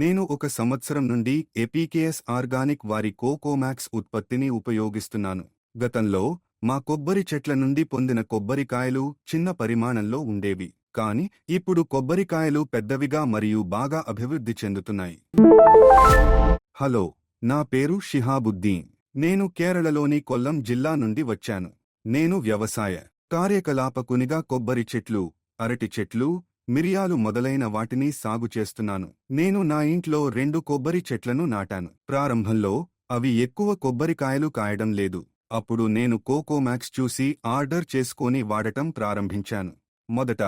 నేను ఒక సంవత్సరం నుండి ఎపీకేఎస్ ఆర్గానిక్ వారి కోకోమాక్స్ ఉత్పత్తిని ఉపయోగిస్తున్నాను. గతంలో మా కొబ్బరి చెట్ల నుండి పొందిన కొబ్బరికాయలు చిన్న పరిమాణంలో ఉండేవి కాని ఇప్పుడు కొబ్బరికాయలు పెద్దవిగా మరియు బాగా అభివృద్ధి చెందుతున్నాయి. హలో నా పేరు షిహాబుద్దీన్. నేను కేరళలోని కొల్లం జిల్లా నుండి వచ్చాను. నేను వ్యవసాయ కార్యకలాపకునిగా కొబ్బరి చెట్లు అరటి చెట్లు మిరియాలు మొదలైన వాటిని సాగు చేస్తున్నాను. నేను నా ఇంట్లో రెండు కొబ్బరి చెట్లను నాటాను. ప్రారంభంలో అవి ఎక్కువ కొబ్బరికాయలు కాయడం లేదు. అప్పుడు నేను కోకోమాక్స్ చూసి ఆర్డర్ చేసుకొని వాడటం ప్రారంభించాను. మొదట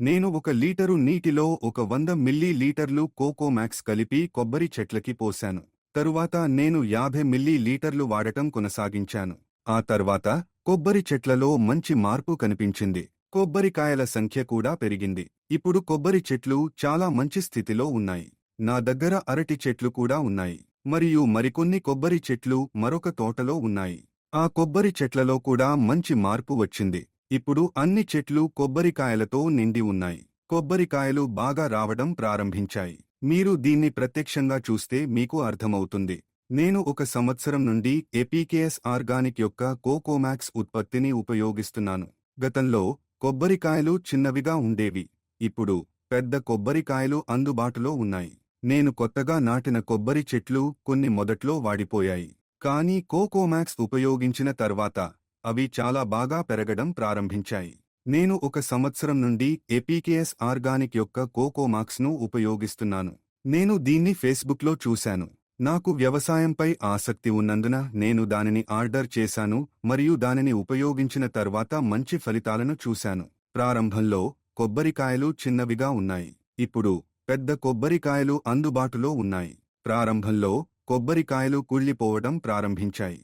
నేను ఒక లీటరు నీటిలో ఒక వంద మిల్లీ లీటర్లు కోకోమాక్స్ కలిపి కొబ్బరి చెట్లకి పోశాను. తరువాత నేను యాభై మిల్లీ లీటర్లు వాడటం కొనసాగించాను. ఆ తర్వాత కొబ్బరి చెట్లలో మంచి మార్పు కనిపించింది. కొబ్బరికాయల సంఖ్య కూడా పెరిగింది. ఇప్పుడు కొబ్బరి చెట్లు చాలా మంచి స్థితిలో ఉన్నాయి. నా దగ్గర అరటి చెట్లు కూడా ఉన్నాయి. మరియు మరికొన్ని కొబ్బరి చెట్లు మరొక తోటలో ఉన్నాయి. ఆ కొబ్బరి చెట్లలో కూడా మంచి మార్పు వచ్చింది. ఇప్పుడు అన్ని చెట్లు కొబ్బరికాయలతో నిండి ఉన్నాయి. కొబ్బరికాయలు బాగా రావడం ప్రారంభించాయి. మీరు దీన్ని ప్రత్యక్షంగా చూస్తే మీకు అర్థమవుతుంది. నేను ఒక సంవత్సరం నుండి ఎపీకేఎస్ ఆర్గానిక్ యొక్క కోకోమాక్స్ ఉత్పత్తిని ఉపయోగిస్తున్నాను. గతంలో కొబ్బరికాయలు చిన్నవిగా ఉండేవి. ఇప్పుడు పెద్ద కొబ్బరికాయలు అందుబాటులో ఉన్నాయి. నేను కొత్తగా నాటిన కొబ్బరి చెట్లు కొన్ని మొదట్లో వాడిపోయాయి. కానీ కోకోమాక్స్ ఉపయోగించిన తర్వాత అవి చాలా బాగా పెరగడం ప్రారంభించాయి. నేను ఒక సంవత్సరం నుండి ఎపీకేఎస్ ఆర్గానిక్ యొక్క కోకోమాక్స్ను ఉపయోగిస్తున్నాను. నేను దీన్ని ఫేస్బుక్లో చూశాను. నాకు వ్యవసాయంపై ఆసక్తి ఉన్నందున నేను దానిని ఆర్డర్ చేశాను మరియు దానిని ఉపయోగించిన తర్వాత మంచి ఫలితాలను చూశాను. ప్రారంభంలో కొబ్బరికాయలు చిన్నవిగా ఉన్నాయి. ఇప్పుడు పెద్ద కొబ్బరికాయలు అందుబాటులో ఉన్నాయి. ప్రారంభంలో కొబ్బరికాయలు కుళ్ళిపోవడం ప్రారంభించాయి.